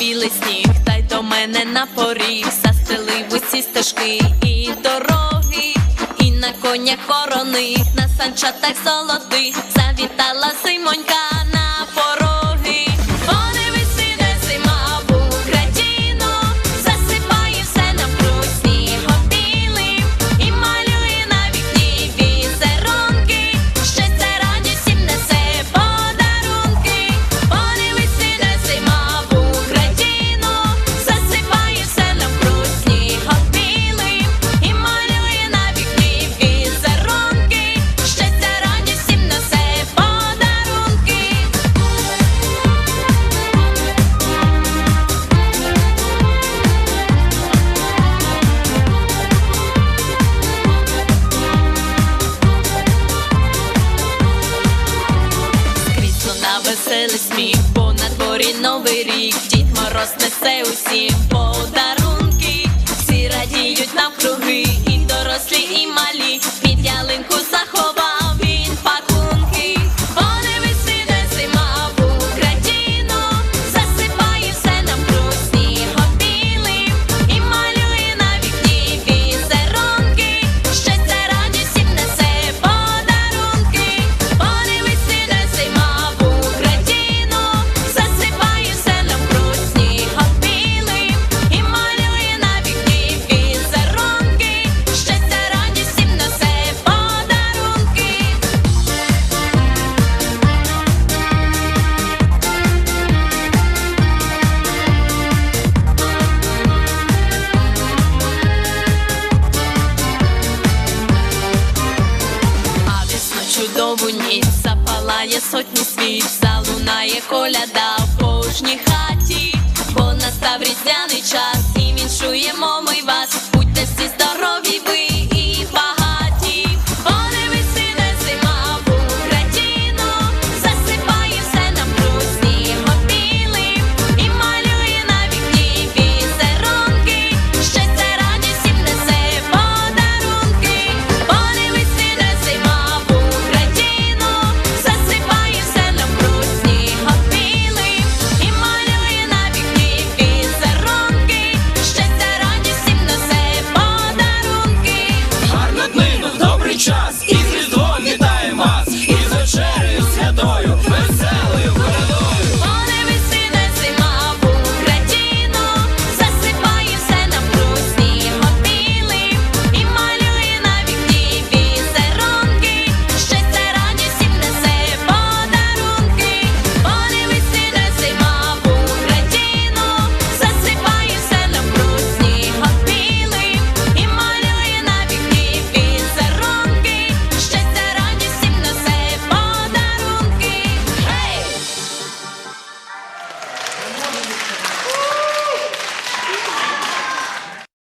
білий сніг, та й до мене на поріг. Застелив усі стежки і дороги, і на конях вороних, на санчатах золотих завітала симонька. веселий сміх, бо на дворі новий рік, дід мороз несе усім подарунки, всі радіють навкруги. знову ніч запалає сотні свіч, залунає коляда в кожній хаті, бо настав різдвяний час і віншуємо.